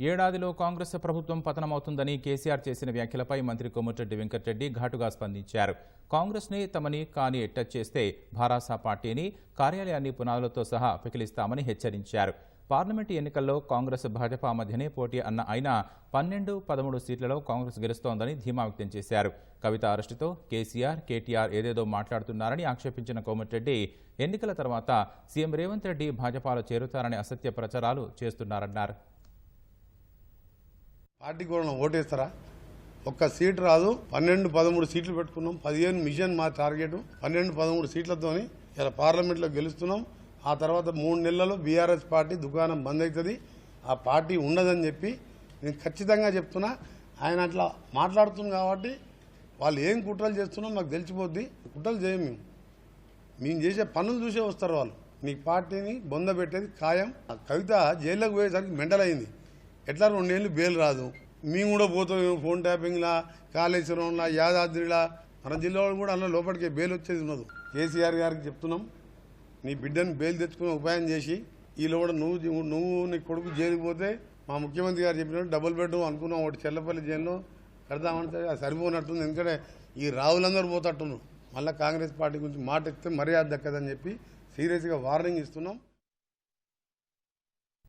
ఏడాదిలో కాంగ్రెస్ ప్రభుత్వం పతనమవుతుందని కేసీఆర్ చేసిన వ్యాఖ్యలపై మంత్రి కోమటిరెడ్డి వెంకటరెడ్డి ఘాటుగా స్పందించారు. కాంగ్రెస్ని తమని కాని టచ్ చేస్తే భారాసా పార్టీని కార్యాలయాన్ని పునాదులతో సహా పికిలిస్తామని హెచ్చరించారు. పార్లమెంటు ఎన్నికల్లో కాంగ్రెస్ భాజపా మధ్యనే పోటీ అన్న ఆయన పన్నెండు పదమూడు సీట్లలో కాంగ్రెస్ గెలుస్తోందని ధీమా వ్యక్తం చేశారు. కవిత అరెస్టుతో కేసీఆర్ కేటీఆర్ ఏదేదో మాట్లాడుతున్నారని ఆక్షేపించిన కోమటిరెడ్డి ఎన్నికల తర్వాత సీఎం రేవంత్ రెడ్డి భాజపాలో చేరుతారనే అసత్య ప్రచారాలు చేస్తున్నారన్నారు. పార్టీ కూడా ఓటేస్తారా? ఒక్క సీట్ రాదు. పన్నెండు పదమూడు సీట్లు పెట్టుకున్నాం. పదిహేను మిషన్ మా టార్గెట్. పన్నెండు పదమూడు సీట్లతోని ఇలా పార్లమెంట్లో గెలుస్తున్నాం. ఆ తర్వాత మూడు నెలల్లో బీఆర్ఎస్ పార్టీ దుకాణం బంద్ అవుతుంది. ఆ పార్టీ ఉండదని చెప్పి నేను ఖచ్చితంగా చెప్తున్నా. ఆయన అట్లా మాట్లాడుతుంది కాబట్టి వాళ్ళు ఏం కుట్రలు చేస్తున్నాం మాకు తెలిసిపోద్ది. కుట్రలు చేయం మేము. మేము చేసే పనులు చూసే వస్తారు వాళ్ళు. మీ పార్టీని బొంద పెట్టేది ఖాయం. ఆ కవిత జైల్లోకి పోయేసరికి మెంటల్ అయింది ఎట్లా రెండేళ్ళు బెయిల్ రాదు. మేము కూడా పోతాం ఫోన్ ట్యాపింగ్లా కాళేశ్వరంలా యాదాద్రిలా. మన జిల్లాలో కూడా అలా లోపలికి బెయిల్ వచ్చేది ఉన్నది కేసీఆర్ గారికి చెప్తున్నాం నీ బిడ్డని బెయిల్ తెచ్చుకునే ఉపాయం చేసి ఈలో కూడా నువ్వు నువ్వు నీ కొడుకు జైలుకి పోతే మా ముఖ్యమంత్రి గారు చెప్పినట్టు డబుల్ బెడ్రూమ్ అనుకున్నాం ఒకటి చెల్లపల్లి జైల్లో కడదామంటే అది సరిపోనట్టుంది. ఎందుకంటే ఈ రావులందరూ పోతట్టును మళ్ళీ కాంగ్రెస్ పార్టీ గురించి మాట ఇస్తే మర్యాద దక్కదని చెప్పి సీరియస్గా వార్నింగ్ ఇస్తున్నాం.